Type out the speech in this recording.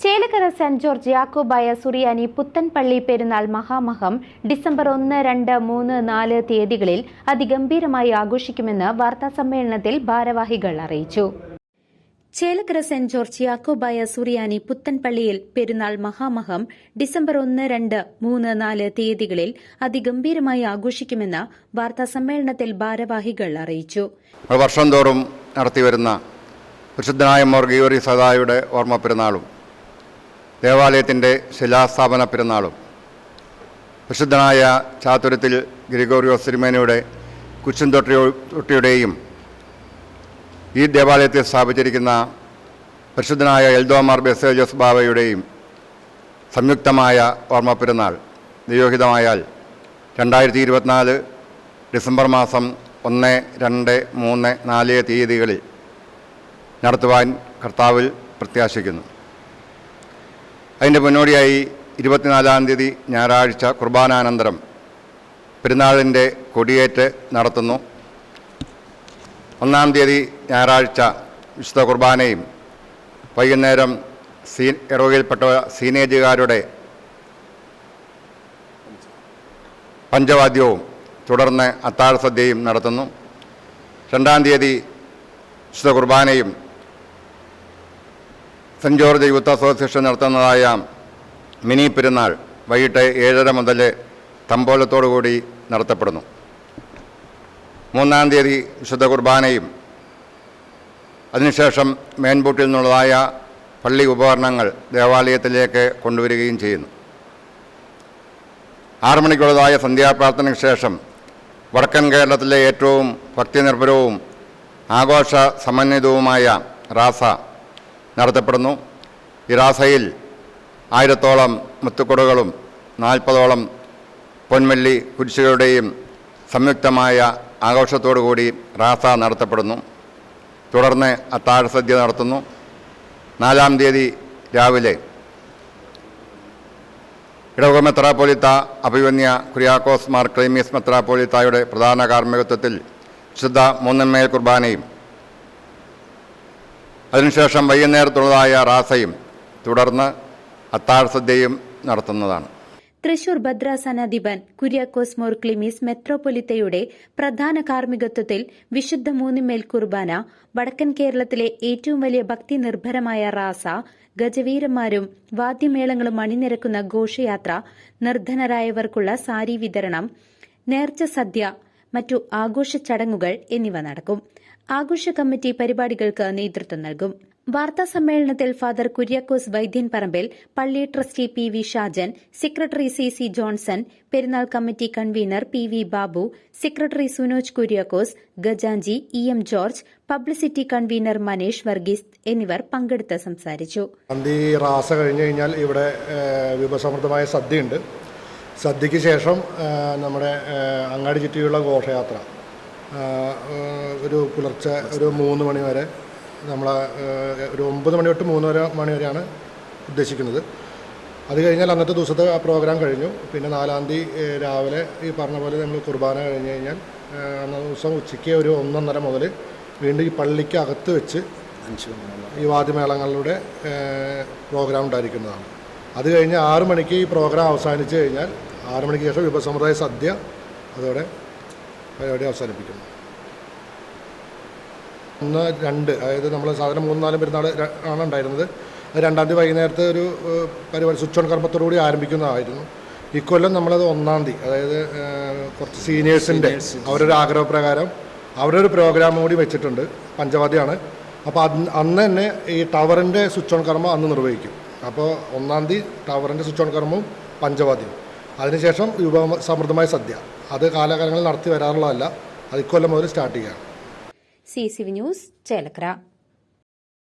Chelakkara saint George Yakobaya Suriyani Puthenpally പെരുന്നാൾ മഹാമഹം December ഒന്ന് രണ്ട് മൂന്ന് നാല് തീയതികളിൽ അതിഗംഭീരമായി ആഘോഷിക്കുമെന്ന് വാർത്താസമ്മേളനത്തിൽ ഭാരവാഹികൾ അറിയിച്ചു. ചേലക്കര സെന്റ് ജോർജ് യാക്കോബായ സുറിയാനി പുത്തൻപള്ളിയിൽ പെരുന്നാൾ മഹാമഹം ഡിസംബർ ഒന്ന് രണ്ട് മൂന്ന് നാല് തീയതികളിൽ അതിഗംഭീരമായി ആഘോഷിക്കുമെന്ന് വാർത്താസമ്മേളനത്തിൽ ഭാരവാഹികൾ അറിയിച്ചു. വർഷം തോറും നടത്തിവരുന്ന പ്രസിദ്ധനായ മോർഗിയോറി സദായുടെ ഓർമ്മ പെരുന്നാളും ദേവാലയത്തിന്റെ ശിലാസ്ഥാപന പെരുന്നാളും. പ്രസിദ്ധനായ ചാതുരത്തിൽ ഗ്രിഗോറിയോസ് സിരിമേനയുടെ കുച്ചുംതൊട്ടിയോ തൊട്ടിയുടെയും ഈ ദേവാലയത്തിൽ സ്ഥാപിച്ചിരിക്കുന്ന പരിശുദ്ധനായ എൽദോമാർ ബെസേജോസ് ബാബയുടെയും സംയുക്തമായ ഓർമ്മ പെരുന്നാൾ നിയോഗിതമായാൽ രണ്ടായിരത്തി ഇരുപത്തിനാല് ഡിസംബർ മാസം ഒന്ന് രണ്ട് മൂന്ന് നാല് തീയതികളിൽ നടത്തുവാൻ കർത്താവിൽ പ്രത്യാശിക്കുന്നു. അതിന്റെ മുന്നോടിയായി ഇരുപത്തിനാലാം തീയതി ഞായറാഴ്ച കുർബാനാനന്തരം പെരുന്നാളിന്റെ കൊടിയേറ്റ് നടത്തുന്നു. ഒന്നാം തീയതി ഞായറാഴ്ച വിശുദ്ധ കുർബാനയും വൈകുന്നേരം സീ ഇറവയിൽപ്പെട്ട സീനേജുകാരുടെ പഞ്ചവാദ്യവും തുടർന്ന് അത്താഴ സദ്യയും നടത്തുന്നു. രണ്ടാം തീയതി വിശുദ്ധ കുർബാനയും സെന്റ് ജോർജ് യൂത്ത് അസോസിയേഷൻ നടത്തുന്നതായ മിനി പെരുന്നാൾ വൈകിട്ട് ഏഴര മുതൽ കൂടി നടത്തപ്പെടുന്നു. മൂന്നാം തീയതി വിശുദ്ധ കുർബാനയും അതിനുശേഷം മേൻപൂട്ടിൽ നിന്നുള്ളതായ പള്ളി ഉപകരണങ്ങൾ ദേവാലയത്തിലേക്ക് കൊണ്ടുവരികയും ചെയ്യുന്നു. ആറു മണിക്കുള്ളതായ സന്ധ്യാപ്രാർത്ഥനയ്ക്ക് ശേഷം വടക്കൻ കേരളത്തിലെ ഏറ്റവും ഭക്തിനിർഭരവും ആഘോഷ സമന്വിതവുമായ റാസ നടത്തപ്പെടുന്നു. ഇറാസയിൽ റാസയിൽ ആയിരത്തോളം മുത്തുക്കുടകളും നാൽപ്പതോളം പൊന്മല്ലി കുരിശുകളുടെയും സംയുക്തമായ ആഘോഷത്തോടു കൂടി റാസ നടത്തപ്പെടുന്നു. തുടർന്ന് അത്താഴസദ്യ നടത്തുന്നു. നാലാം തീയതി രാവിലെ ഇടവക മെത്രാപ്പോലിത്ത അഭിവന്യ കുര്യാക്കോസ് മാർ ക്ലീമീസ് മെത്രാപ്പോലിത്തായുടെ പ്രധാന കാർമ്മികത്വത്തിൽ ശുദ്ധ മൂന്നന്മേൽ കുർബാനയും അതിനുശേഷം വൈകുന്നേരത്തുള്ളതായ റാസയും തുടർന്ന് അത്താഴ സദ്യയും നടത്തുന്നതാണ്. തൃശൂർ ഭദ്രാസനാധിപൻ കുര്യാക്കോസ് മോർ ക്ലിമീസ് മെത്രോപൊലിത്തയുടെ പ്രധാന കാർമ്മികത്വത്തിൽ വിശുദ്ധ മൂന്നിമേൽ കുർബാന വടക്കൻ കേരളത്തിലെ ഏറ്റവും വലിയ ഭക്തി നിർഭരമായ റാസ ഗജവീരന്മാരും വാദ്യമേളങ്ങളും അണിനിരക്കുന്ന ഘോഷയാത്ര നിർധനരായവർക്കുള്ള സാരി വിതരണം നേർച്ച സദ്യ മറ്റു ആഘോഷ ചടങ്ങുകൾ എന്നിവ നടക്കും. ആഘോഷ കമ്മിറ്റി പരിപാടികൾക്ക് നേതൃത്വം നൽകും. വാർത്താ സമ്മേളനത്തിൽ ഫാദർ കുര്യാക്കോസ് വൈദ്യൻ പറമ്പിൽ പള്ളി trustee P V Shajan secretary C C Johnson പെരുന്നാൾ committee convener P V Babu secretary Sunoj Kuriakose ഗജാഞ്ചി E M George publicity convener Manesh Varghese എന്നിവർ പങ്കെടുത്ത് സംസാരിച്ചു. റാസ കഴിഞ്ഞു കഴിഞ്ഞാൽ ഇവിടെ വിഭസമൃദ്ധമായ സദ്യയുണ്ട്. സദ്യയ്ക്ക് ശേഷം നമ്മുടെ അങ്ങാടി ചുറ്റിയുള്ള ഘോഷയാത്ര. ഒരു പുലർച്ചെ ഒരു മൂന്ന് മണി വരെ നമ്മൾ ഒരു ഒമ്പത് മണി തൊട്ട് മൂന്ന് വരെ മണി വരെയാണ് ഉദ്ദേശിക്കുന്നത്. അത് കഴിഞ്ഞാൽ അന്നത്തെ ദിവസത്തെ ആ പ്രോഗ്രാം കഴിഞ്ഞു. പിന്നെ നാലാം തീയതി രാവിലെ ഈ പറഞ്ഞ പോലെ നമ്മൾ കുർബാന കഴിഞ്ഞ് കഴിഞ്ഞാൽ അന്ന ദിവസം ഉച്ചയ്ക്ക് ഒരു ഒന്നൊന്നര മുതൽ വീണ്ടും ഈ പള്ളിക്ക് അകത്ത് വെച്ച് ഈ വാദ്യമേളങ്ങളുടെ പ്രോഗ്രാം ഉണ്ടായിരിക്കുന്നതാണ്. അത് കഴിഞ്ഞ് ആറു മണിക്ക് ഈ പ്രോഗ്രാം അവസാനിച്ച് കഴിഞ്ഞാൽ ആറു മണിക്ക് ശേഷം വിഭവസമുദായ സദ്യ അതോടെ പരിപാടി അവസാനിപ്പിക്കുന്നു. ഒന്ന് രണ്ട് അതായത് നമ്മൾ സാധനം മൂന്ന് നാലും പെരുന്നാൾ ആണ് ഉണ്ടായിരുന്നത്. അത് രണ്ടാം തീയതി വൈകുന്നേരത്തെ ഒരു പരിപാടി സ്വിച്ച് ഓൺ കർമ്മത്തോടുകൂടി ആരംഭിക്കുന്നതായിരുന്നു. ഇക്കൊല്ലം നമ്മളത് ഒന്നാം തീയതി അതായത് കുറച്ച് സീനിയേഴ്സിന്റെ അവരൊരു ആഗ്രഹപ്രകാരം ഒരു പ്രോഗ്രാം കൂടി വെച്ചിട്ടുണ്ട് പഞ്ചവാദിയാണ്. അപ്പോൾ അന്ന് അന്ന് തന്നെ ഈ ടവറിന്റെ സ്വിച്ച് ഓൺ കർമ്മം അന്ന് നിർവഹിക്കും. അപ്പോൾ ഒന്നാം തീയതി ടവറിന്റെ സ്വിച്ച് ഓൺ കർമ്മവും പഞ്ചവാദ്യം അതിനുശേഷം വിഭവ സമൃദ്ധമായ സദ്യ. അത് കാലാകാലങ്ങളിൽ നടത്തി വരാറുള്ളതല്ല. അത് ഇക്കൊല്ലം മുതൽ സ്റ്റാർട്ട് ചെയ്യുകയാണ്. C C V news Chelakkara.